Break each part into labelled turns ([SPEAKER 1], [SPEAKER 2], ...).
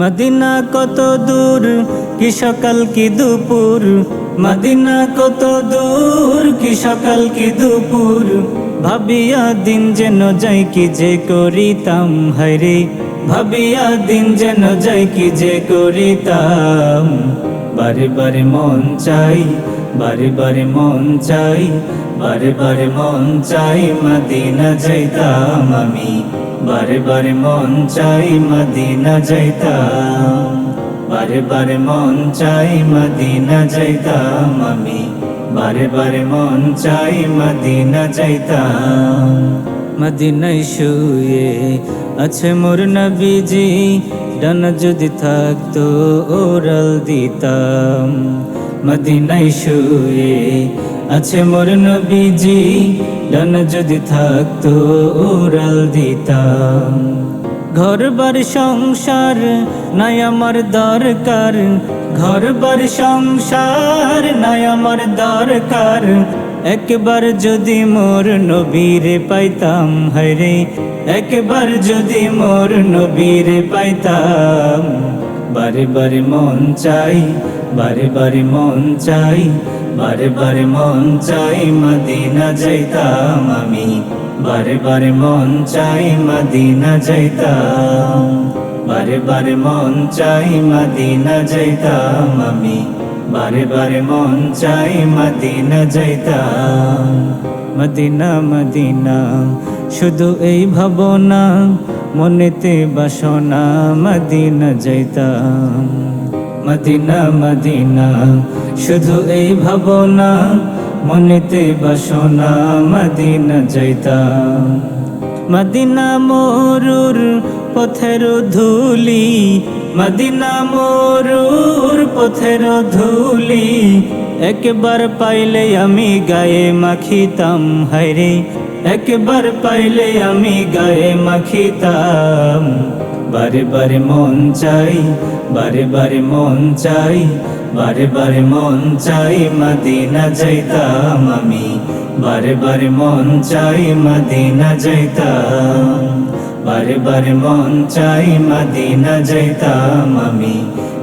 [SPEAKER 1] Medina কত দূর, কি সকাল, কি দুপুর? মদিনা কত দূর, কি সকাল, কি দুপুর? ভাবিয়া দিন যেন যাই কি যে করিতাম হরে ভাবিয়া দিন যেন যাই কি যে করিতাম। বারে বারে মন চাই, বারে বারে মন চাই, বারে বারে মন চাই, মদিনা যাইতাম আমি। বারে বারে মন চাই মদিনা যাইতাম। বারে বারে মন চাই মদিনা যাইতাম। আমি বারে বারে মন চাই মদিনা যাইতাম। মদিনায় শুয়ে আছে মোর নবীজি, ডান যদি থাকতো ওরাল দিতাম। মদিনায় শুয়ে আছে মোর নবীজি, ডান যদি থাকতো ওরাল দিতাম। ঘর বার সংসার নাই আমার দরকার ঘর বার সংসার নাই আমার দরকার। একবার যদি মোর নবীরে পাইতাম হরে একবার যদি মোর নবীরে পাইতাম। বারে বারে মন চাই বারে বারে মন চাই বারে বারে মন চাই মদিনা যাইতাম আমি বারে বারে মন চাই মদিনা যাইতাম বারে বারে মন চাই মদিনা যাইতাম আমি বারে বারে মন চাই মদিনা যাইতাম মদিনা মদিনা শুধু এই ভাবনা মনেতে বাসনা মদিনা যাইতাম মদিনা মদিনা, শুধু এই ভাবনা, মনেতে বাসনা, মদিনা যাইতাম। মদিনা মোরুর পথের ধুলি, মদিনা মোরুর পথের ধুলি, একবার পাইলে আমি গায়ে মাখিতাম, হায়রে। একবার পাইলে আমি গায়ে মাখিতাম। বারে বারে মন চাই, বারে বারে মন চাই, বারে বারে মন চাই মদিনা যাইতাম আমি। বারে বারে মন চাই মদিনা যাইতাম। বারে বারে মন চাই মদিনা যাইতাম আমি।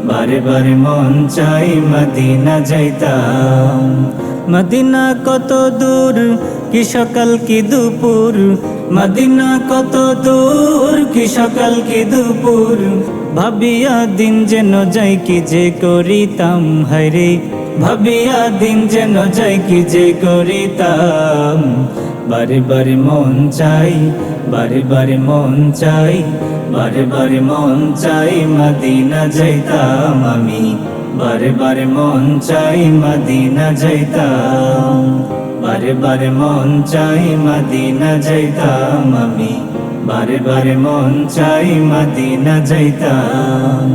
[SPEAKER 1] বারে বারে মন চাই মদিনা যাইতাম। মদিনা কত দূর কি সকাল, কি দুপুর? মদিনা কত দূর? কি সকাল, কি দুপুর? ভাবিয়া দিন যেন যাই কি যে করিতাম হরে ভাবিয়া দিন যেন যাই কি যে করিতাম। বারে বারে মন চাই, বারে বারে মন চাই, বারে বারে মন চাই মদিনা যাইতাম আমি। বারে বারে মন চাই মদিনা যাইতাম। বারে বারে মন চাই মদিনা যাইতাম আমি বারে বারে মন চাই মদিনা যাইতাম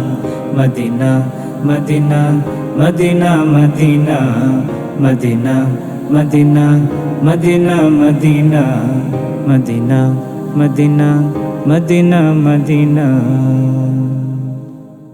[SPEAKER 1] Medina Medina Medina Medina Medina Medina Medina Medina Medina Medina Medina Medina